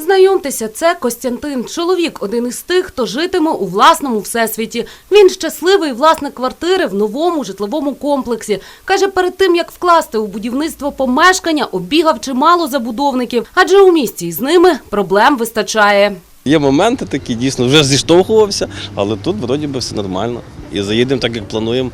Знайомтеся, це Костянтин. Чоловік один із тих, хто житиме у власному всесвіті. Він щасливий власник квартири в новому житловому комплексі. Каже, перед тим як вкласти у будівництво помешкання, обігав чимало забудовників, адже у місті із ними проблем вистачає. Є моменти такі, дійсно, вже зіштовхувався, але тут вроді би все нормально. І заїдемо так, як плануємо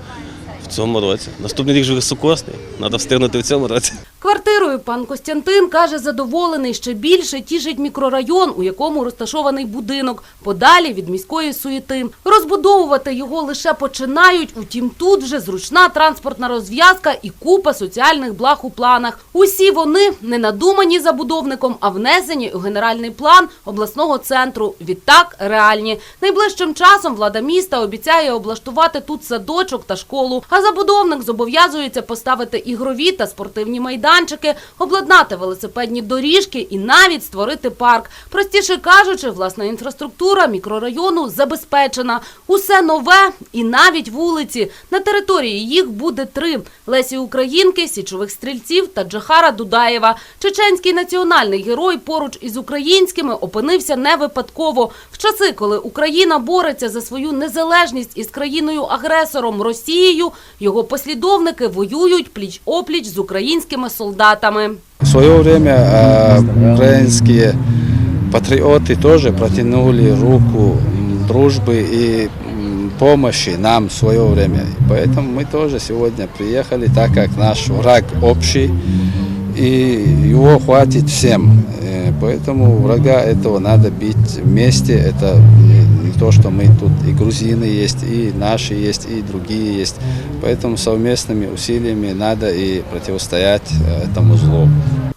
в цьому році. Наступний рік вже високосний, треба встигнути в цьому році. Квартирою пан Костянтин каже, задоволений ще більше тішить мікрорайон, у якому розташований будинок, подалі від міської суєти. Розбудовувати його лише починають, утім тут вже зручна транспортна розв'язка і купа соціальних благ у планах. Усі вони не надумані забудовником, а внесені у генеральний план обласного центру. Відтак реальні. Найближчим часом влада міста обіцяє облаштувати тут садочок та школу. А забудовник зобов'язується поставити ігрові та спортивні майданчики, обладнати велосипедні доріжки і навіть створити парк. Простіше кажучи, власна інфраструктура мікрорайону забезпечена. Усе нове і навіть вулиці. На території їх буде три: Лесі Українки, січових стрільців та Джахара Дудаєва. Чеченський національний герой поруч із українськими опинився не випадково. В часи, коли Україна бореться за свою незалежність із країною-агресором Росією, його послідовники воюють пліч-опліч з українськими солдатами. В свое время э, украинские патриоты тоже протянули руку дружбы и помощи нам в свое время. Поэтому мы тоже сегодня приехали, так как наш враг общий, и его хватит всем. Э, Поэтому врага этого надо бить вместе. Это не не то, что мы тут и грузины есть, и наши есть, и другие есть. Поэтому совместными усилиями надо и противостоять э, этому злу.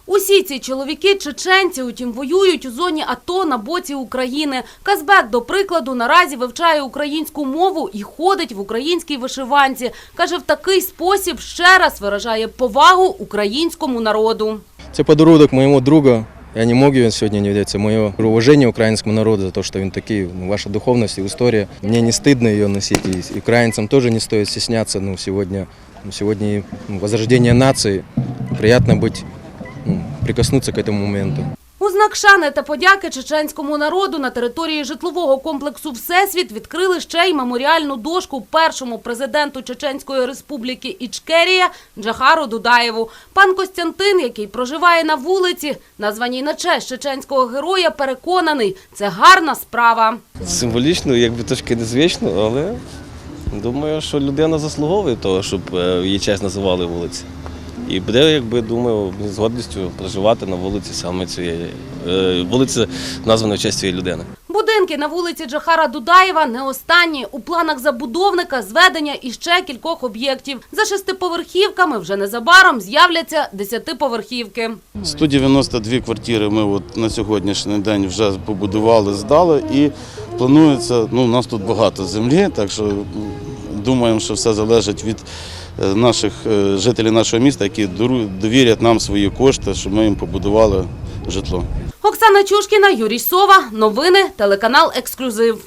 Усі ці чоловіки чеченці, утім, воюють у зоні АТО на боці України. Казбек, до прикладу, наразі вивчає українську мову і ходить в українській вишиванці. Каже, в такий спосіб ще раз виражає повагу українському народу. Це подарунок моєму другу. Я не мог ее сегодня не видеть. Мое уважение украинскому народу за то, что он такие, ну, ваша духовность и история. Мне не стыдно ее носить. И украинцам тоже не стоит стесняться. Ну, сегодня, ну, сьогодні ну, возрождение нации. Приятно быть, ну, прикоснуться к этому моменту. У знак шани та подяки чеченському народу на території житлового комплексу Всесвіт відкрили ще й меморіальну дошку першому президенту Чеченської республіки Ічкерія Джахару Дудаєву. Пан Костянтин, який проживає на вулиці, названій на честь чеченського героя, переконаний, це гарна справа. Символічно, якби трошки незвично, але думаю, що людина заслуговує того, щоб е, її честь називали вулиці. І буде, якби думаю, з гордістю проживати на вулиці саме цієї е, вулиці, названа в честь цієї людини. Будинки на вулиці Джахара Дудаєва не останні. У планах забудовника зведення іще кількох об'єктів. За шестиповерхівками вже незабаром з'являться десятиповерхівки. 192 квартири ми от на сьогоднішній день вже побудували, здали і планується, ну у нас тут багато землі, так що думаємо, що все залежить від наших е, жителів нашого міста, які довірять нам свої кошти, щоб ми їм побудували житло. Оксана Чушкіна, Юрій Сова. Новини. Телеканал Ексклюзив.